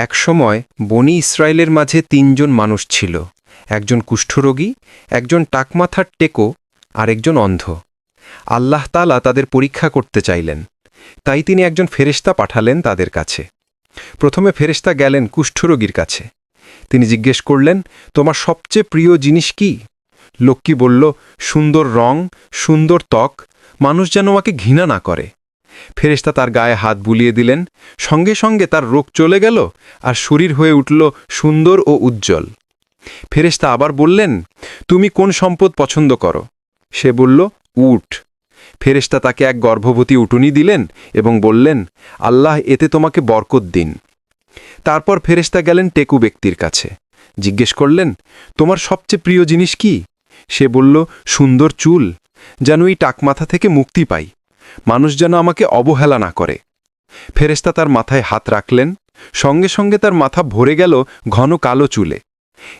একসময় বনি ইসরায়েলের মাঝে তিনজন মানুষ ছিল। একজন কুষ্ঠরোগী, একজন টাকমাথার টেকো আর একজন অন্ধ। আল্লাহ তালা তাদের পরীক্ষা করতে চাইলেন। তাই তিনি একজন ফেরেশতা পাঠালেন তাদের কাছে। প্রথমে ফেরেশতা গেলেন কুষ্ঠরোগীর কাছে। তিনি জিজ্ঞেস করলেন, তোমার সবচেয়ে প্রিয় জিনিস কি? লোকটি বলল, সুন্দর রং, সুন্দর ত্বক, মানুষ যেন আমাকে ঘৃণা না করে। ফেরেশতা তার গায়ে হাত বুলিয়ে দিলেন। সঙ্গে সঙ্গে তার রোগ চলে গেল আর শরীর হয়ে উঠল সুন্দর ও উজ্জ্বল। ফেরেশতা আবার বললেন, তুমি কোন সম্পদ পছন্দ করো? সে বলল, উট। ফেরেশতা তাকে এক গর্ভবতী উটুনি দিলেন এবং বললেন, আল্লাহ এতে তোমাকে বরকত দিন। তারপর ফেরেশতা গেলেন টেকু ব্যক্তির কাছে। জিজ্ঞেস করলেন, তোমার সবচেয়ে প্রিয় জিনিস কি? সে বলল, সুন্দর চুল, যেন এই টাকমাথা থেকে মুক্তি পাই। মানুষ যেন আমাকে অবহেলা না করে। ফেরেশতা তার মাথায় হাত রাখলেন, সঙ্গে সঙ্গে তার মাথা ভরে গেল ঘন কালো চুলে।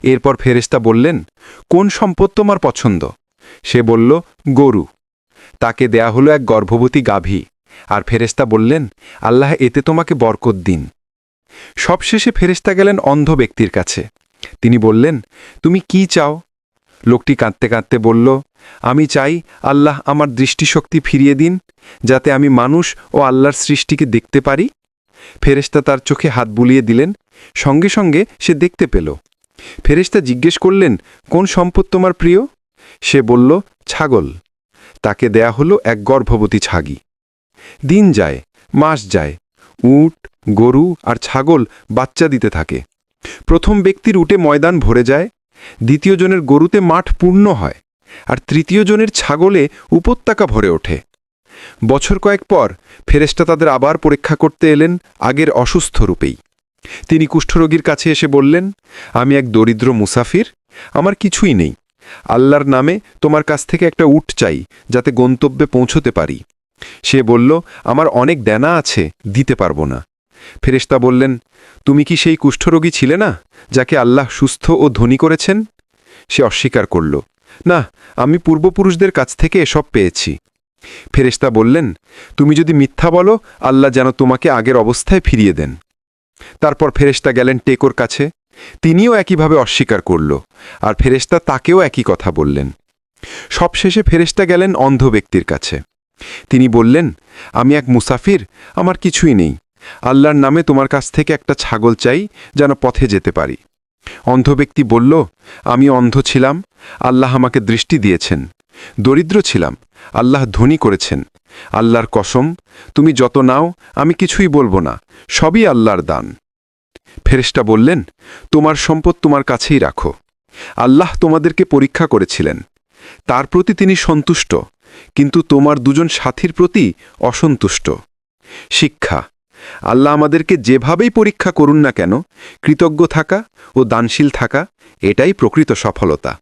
এরপর ফেরেশতা বললেন, কোন সম্পদ তোমার পছন্দ? সে বলল, গরু। তাকে দেয়া হলো এক গর্ভবতী গাভী। আর ফেরেশতা বললেন, আল্লাহ এতে তোমাকে বরকত দিন। সবশেষে ফেরেশতা গেলেন অন্ধ ব্যক্তির কাছে। তিনি বললেন, তুমি কি চাও? লোকটি কাঁদতে কাঁদতে বলল, আমি চাই আল্লাহ আমার দৃষ্টিশক্তি ফিরিয়ে দিন, যাতে আমি মানুষ ও আল্লাহর সৃষ্টিকে দেখতে পারি। ফেরেশতা তার চোখে হাত বুলিয়ে দিলেন। সঙ্গে সঙ্গে সে দেখতে পেল। ফেরেশতা জিজ্ঞেস করলেন, কোন সম্পদ তোমার প্রিয়? সে বলল, ছাগল। তাকে দেয়া হলো এক গর্ভবতী ছাগি। দিন যায়, মাস যায়, উট, গরু আর ছাগল বাচ্চা দিতে থাকে। প্রথম ব্যক্তির উটে ময়দান ভরে যায় দ্বিতীয় জনের গরুতে মাঠ পূর্ণ হয়, আর তৃতীয় জনের ছাগলে উপত্যকা ভরে ওঠে। বছর কয়েক পর ফেরেশতা তাদের আবার পরীক্ষা করতে এলেন আগের অসুস্থ রূপেই। তিনি কুষ্ঠরোগীর কাছে এসে বললেন, আমি এক দরিদ্র মুসাফির, আমার কিছুই নেই। আল্লাহর নামে তোমার কাছ থেকে একটা উট চাই, যাতে গন্তব্যে পৌঁছতে পারি। সে বলল, আমার অনেক দেনা আছে, দিতে পারব না। ফেরেশতা বললেন, তুমি কি সেই কুষ্ঠরোগী ছিলে না, যাকে আল্লাহ সুস্থ ও ধনী করেছেন? সে অস্বীকার করল, না, আমি পূর্বপুরুষদের কাছ থেকে এসব পেয়েছি। ফেরেশতা বললেন, তুমি যদি মিথ্যা বলো, আল্লাহ যেন তোমাকে আগের অবস্থায় ফিরিয়ে দেন। তারপর ফেরেশতা গেলেন টেকোর কাছে, তিনিও একইভাবে অস্বীকার করল, আর ফেরেশতা তাকেও একই কথা বললেন। সবশেষে ফেরেশতা গেলেন অন্ধ ব্যক্তির কাছে। তিনি বললেন, আমি এক মুসাফির, আমার কিছুই নেই। আল্লাহর নামে তোমার কাছ থেকে একটা ছাগল চাই, যেন পথে যেতে পারি। অন্ধ ব্যক্তি বলল, আমি অন্ধ ছিলাম, আল্লাহ আমাকে দৃষ্টি দিয়েছেন। দরিদ্র ছিলাম, আল্লাহ ধনী করেছেন। আল্লাহর কসম, তুমি যত নাও, আমি কিছুই বলব না, সবই আল্লাহর দান। ফেরেশতা বললেন, তোমার সম্পদ তোমার কাছেই রাখো। আল্লাহ তোমাদেরকে পরীক্ষা করেছিলেন। তার প্রতি তিনি সন্তুষ্ট, কিন্তু তোমার দুজন সাথীর প্রতি অসন্তুষ্ট। শিক্ষা আল্লাহ আমাদেরকে যেভাবেই পরীক্ষা করুন না কেন, কৃতজ্ঞ থাকা ও দানশীল থাকা, এটাই প্রকৃত সফলতা।